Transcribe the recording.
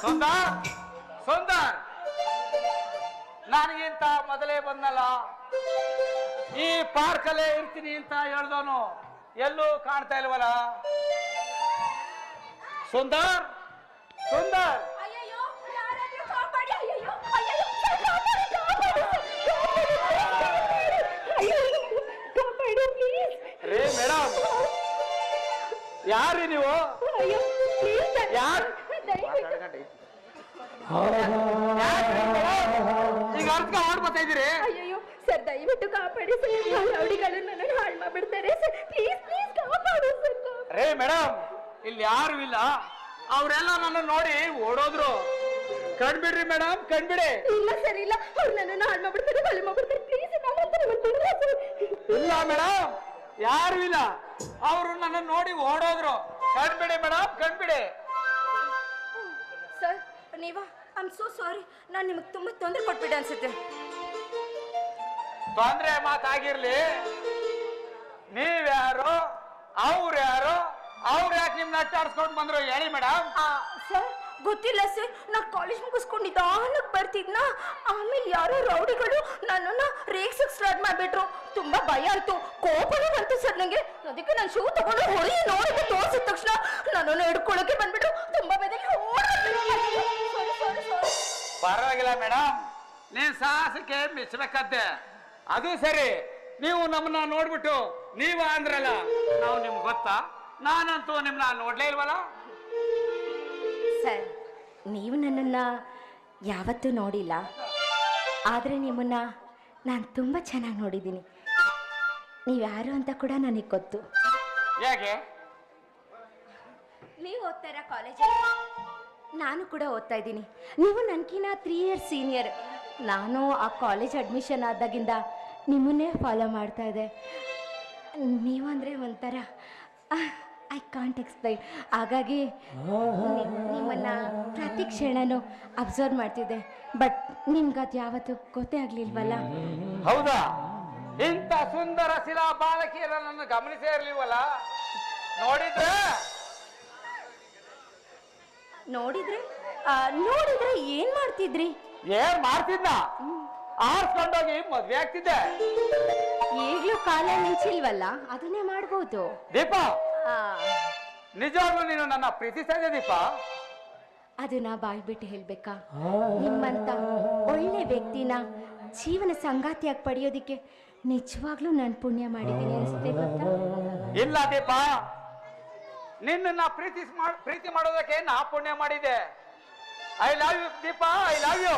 ಸುಂದರ್ ಸುಂದರ್. ನನಗಿಂತ ಮೊದಲೇ ಬಂದಲ್ಲ ಈ ಪಾರ್ಕಲ್ಲೇ ಇರ್ತೀನಿ ಅಂತ ಹೇಳ್ದವನು ಎಲ್ಲೂ ಕಾಣ್ತಾ ಇಲ್ವಲ್ಲ? ಸುಂದರ್ ಸುಂದರ್. ರೀ ಮೇಡಮ್ ಯಾರ್ರಿ ನೀವು? ಅಯ್ಯೋ ಪ್ಲೀಸ್ ಐತಿ ಈಗ ಅರ್ಥ ಮಾಡ್ಕೊತಾ ಇದೀರಿ ಅಯ್ಯಯ್ಯೋ ಸರ್ ದಯವಿಟ್ಟು ಕಾಪಾಡಿ ಸರ್ ರೌಡಿಗಳು ನನ್ನನ್ನು ಹಾಳು ಮಾಡ್ಬಿಡ್ತಾರೆ ಸರ್. ಪ್ಲೀಸ್ ಪ್ಲೀಸ್ ಕಾಪಾಡು ಸರ್ ರೇ ಮೇಡಮ್ ಇಲ್ಲಿ ಯಾರು ಇಲ್ಲ. ಅವರೆಲ್ಲ ನನ್ನ ನೋಡಿ ಓಡೋದ್ರು. ಕಣ್ಬಿಡ್ರಿ ಮೇಡಮ್ ಕಣ್ಬಿಡಿ. ಇಲ್ಲ ಸರ್ ಇಲ್ಲ. ಅವ್ರು ನನ್ನನ್ನು ಹಾಳು ಮಾಡ್ಬಿಡ್ತಾರೆ ಕೊಲೆ ಮಾಡ್ಬಿಡ್ತಾರೆ. ಪ್ಲೀಸ್ ಸರ್ ಇಲ್ಲ ಮೇಡಮ್ ಯಾರು ಇಲ್ಲ. ಅವರು ನನ್ನ ನೋಡಿ ಓಡೋದ್ರು. ಕಣ್ಬಿಡಿ ಮೇಡಮ್ ಕಣ್ಬಿಡಿ. ಸರ್ ನೀವಾ? ಐ ಆಮ್ ಸೋ ಸಾರಿ ನಾನು ನಿಮಗೆ ತುಂಬ ತೊಂದರೆ ಕೊಟ್ಬಿಟ್ಟೆ ಅನ್ಸುತ್ತೆ. ತೊಂದ್ರೆ ಮಾತಾಗಿರ್ಲಿ. ನೀವ್ಯಾರು ಅವ್ರು ಯಾರು ಅವ್ರು ಯಾಕೆ ನಿಮ್ಮ ಅಟ್ಟಾಡ್ಸ್ಕೊಂಡ್ ಬಂದ್ರು ಹೇಳಿ ಮೇಡಮ್ ಸರ್ ಗೊತ್ತಿಲ್ಲ ಸರ್ ನಾ ಕಾಲೇಜ್ ಮುಗಿಸ್ಕೊಂಡಿದ್ದ ನಿಧಾನಕ್ಕೆ ಬರ್ತಿದ್ನ? ಆಮೇಲೆ ಯಾರೋ ರೌಡಿಗಳು ನನ್ನನ್ನ ರೇಗ್ಸಕ್ ಸ್ಟಾರ್ಟ್ ಮಾಡ್ಬಿಟ್ರು. ತುಂಬಾ ಭಯ ಆಯ್ತು. ಕೋಪನೂ ಬಂತು ಸರ್ ನಂಗೆ. ಅದಕ್ಕೆ ನಾನು ಶೂ ತಗೊಂಡು ಹೊಳಿ ನೋಡಿ ತೋರಿಸಿದ ತಕ್ಷಣ ನನ್ನನ್ನು ಹಿಡ್ಕೊಳ್ಳೋಕೆ ಬಂದ್ಬಿಟ್ಟು ಪರವಾಗಿಲ್ಲ ಮೇಡಮ್ ನೀನ್ ಸಾಹಸಕ್ಕೆ ಮೆಚ್ಚಬೇಕಂತೆ ಅದು ಸರಿ. ನೀವು ನಮ್ಮನ್ನ ನೋಡ್ಬಿಟ್ಟು ನೀವ ಅಂದ್ರಲ್ಲ ನಾವು ನಿಮ್ಗೆ ಗೊತ್ತಾ? ನಾನಂತೂ ನಿಮ್ನ ನೋಡ್ಲೇ ಇಲ್ವಲ್ಲ? ಸರ್ ನೀವು ನನ್ನನ್ನು ಯಾವತ್ತೂ ನೋಡಿಲ್ಲ. ಆದರೆ ನಿಮ್ಮನ್ನು ನಾನು ತುಂಬ ಚೆನ್ನಾಗಿ ನೋಡಿದ್ದೀನಿ. ನೀವು ಯಾರು ಅಂತ ಕೂಡ ನನಗೆ ಗೊತ್ತು. ಹೇಗೆ? ನೀವು ಓದ್ತಾ ಇರೋ ಕಾಲೇಜಲ್ಲಿ ನಾನು ಕೂಡ ಓದ್ತಾ ಇದ್ದೀನಿ. ನೀವು ನನಗಿನ್ನ ತ್ರೀ ಇಯರ್ಸ್ ಸೀನಿಯರ್ ನಾನು ಆ ಕಾಲೇಜ್ ಅಡ್ಮಿಷನ್ ಆದಾಗಿಂದ ನಿಮ್ಮನ್ನೇ ಫಾಲೋ ಮಾಡ್ತಾ ಇದ್ದೆ. ಅಂದರೆ ಒಂಥರ ಐ ಕಾಂಟ್ ಎಕ್ಸ್ಪ್ಲೈನ್ ಹಾಗಾಗಿ ನಿಮ್ಮನ್ನು ಪ್ರತಿ ಕ್ಷಣನೂ ಅಬ್ಸರ್ವ್ ಮಾಡ್ತಿದ್ದೆ. ಬಟ್ ನಿಮ್ಗೆ ಅದು ಯಾವತ್ತೂ ಗೊತ್ತೇ ಆಗಲಿಲ್ವಲ್ಲ? ಹೌದಾ? ಇಂಥ ಸುಂದರ ಶಿಲಾ ಬಾಲಕಿಯರನ್ನು ಗಮನಿಸೇ ಇರಲಿಲ್ವಲ್ಲ? ನೋಡಿದ್ರೆ ನೋಡಿದ್ರೆ ಆ, ನೋಡಿದ್ರೆ ಏನು ಮಾಡ್ತಿದ್ರಿ? ಏನ್ ಮಾಡ್ತಿದ್ನ? ಆರ್ಸ್ಕೊಂಡೋಗಿ ಮದ್ವೆ ಆಗ್ತಿದ್ದೆ. ಈಗಲೂ ಕಾಲ ನಿಂಚಿಲ್ವಲ್ಲ ಅದನ್ನೇ ಮಾಡ್ಬೋದು. ದೀಪ ಆ, ನಿಜವಾಗ್ಲೂ ನೀನು ನನ್ನ ಪ್ರೀತಿಸ್ತಾ ಇದ್ದೆ ದೀಪ? ಅದನ್ನ ನಾ ಬಾಯ್ ಬಿಟ್ಟು ಹೇಳ್ಬೇಕಾ? ನಿಮ್ಮಂತ ಒಳ್ಳೆ ವ್ಯಕ್ತಿನ ಜೀವನ ಸಂಗಾತಿಯಾಗಿ ಪಡೆಯೋದಿಕ್ಕೆ ನಿಜವಾಗ್ಲೂ ನಾನು ಪುಣ್ಯ ಮಾಡಿದ್ದೀನಿ ಅನಿಸುತ್ತೆ ಗೊತ್ತಾ? ಇಲ್ಲ ದೀಪ. ನಿನ್ನ ಪ್ರೀತಿ ಪ್ರೀತಿ ಮಾಡೋದಕ್ಕೆ ನಾ ಪುಣ್ಯ ಮಾಡಿದೆ I love you Deepa I love you